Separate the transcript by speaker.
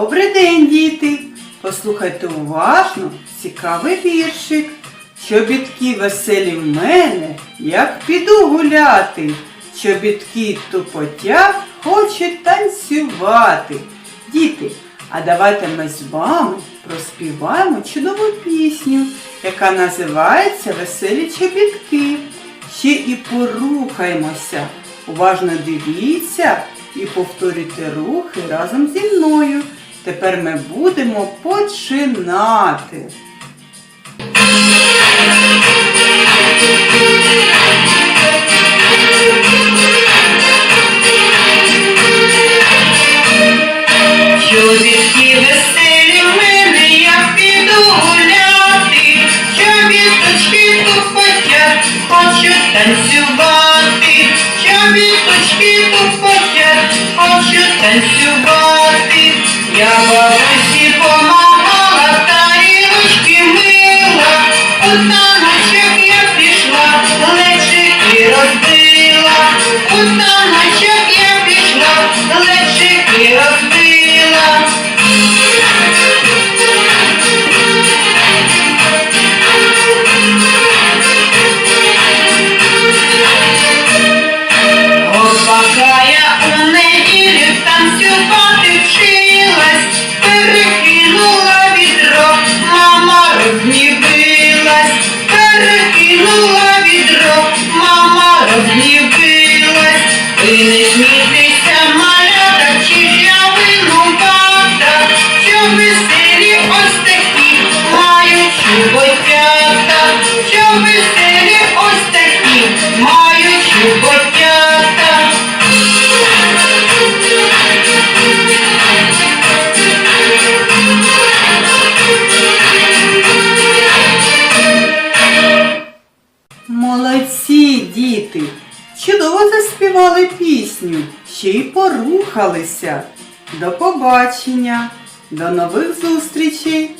Speaker 1: Добрий день, діти! Послухайте уважно цікавий віршик. Чобітки веселі в мене, як піду гуляти. Чобітки тупотять, хочуть танцювати. Діти, а давайте ми з вами проспіваємо чудову пісню, яка називається Веселі чобітки. Ще і порухаємося. Уважно дивіться і повторюйте рухи разом зі мною. Тепер ми будемо починати.
Speaker 2: Чобітки веселі в мене, я піду гуляти, чобіточки тупотять, хочуть танцювати, я бабусі помагала, тарілочки мила, у таночок я пішла, лечики розбила,
Speaker 1: Молодці, діти! Чудово заспівали пісню, ще й порухалися. До побачення, до нових зустрічей!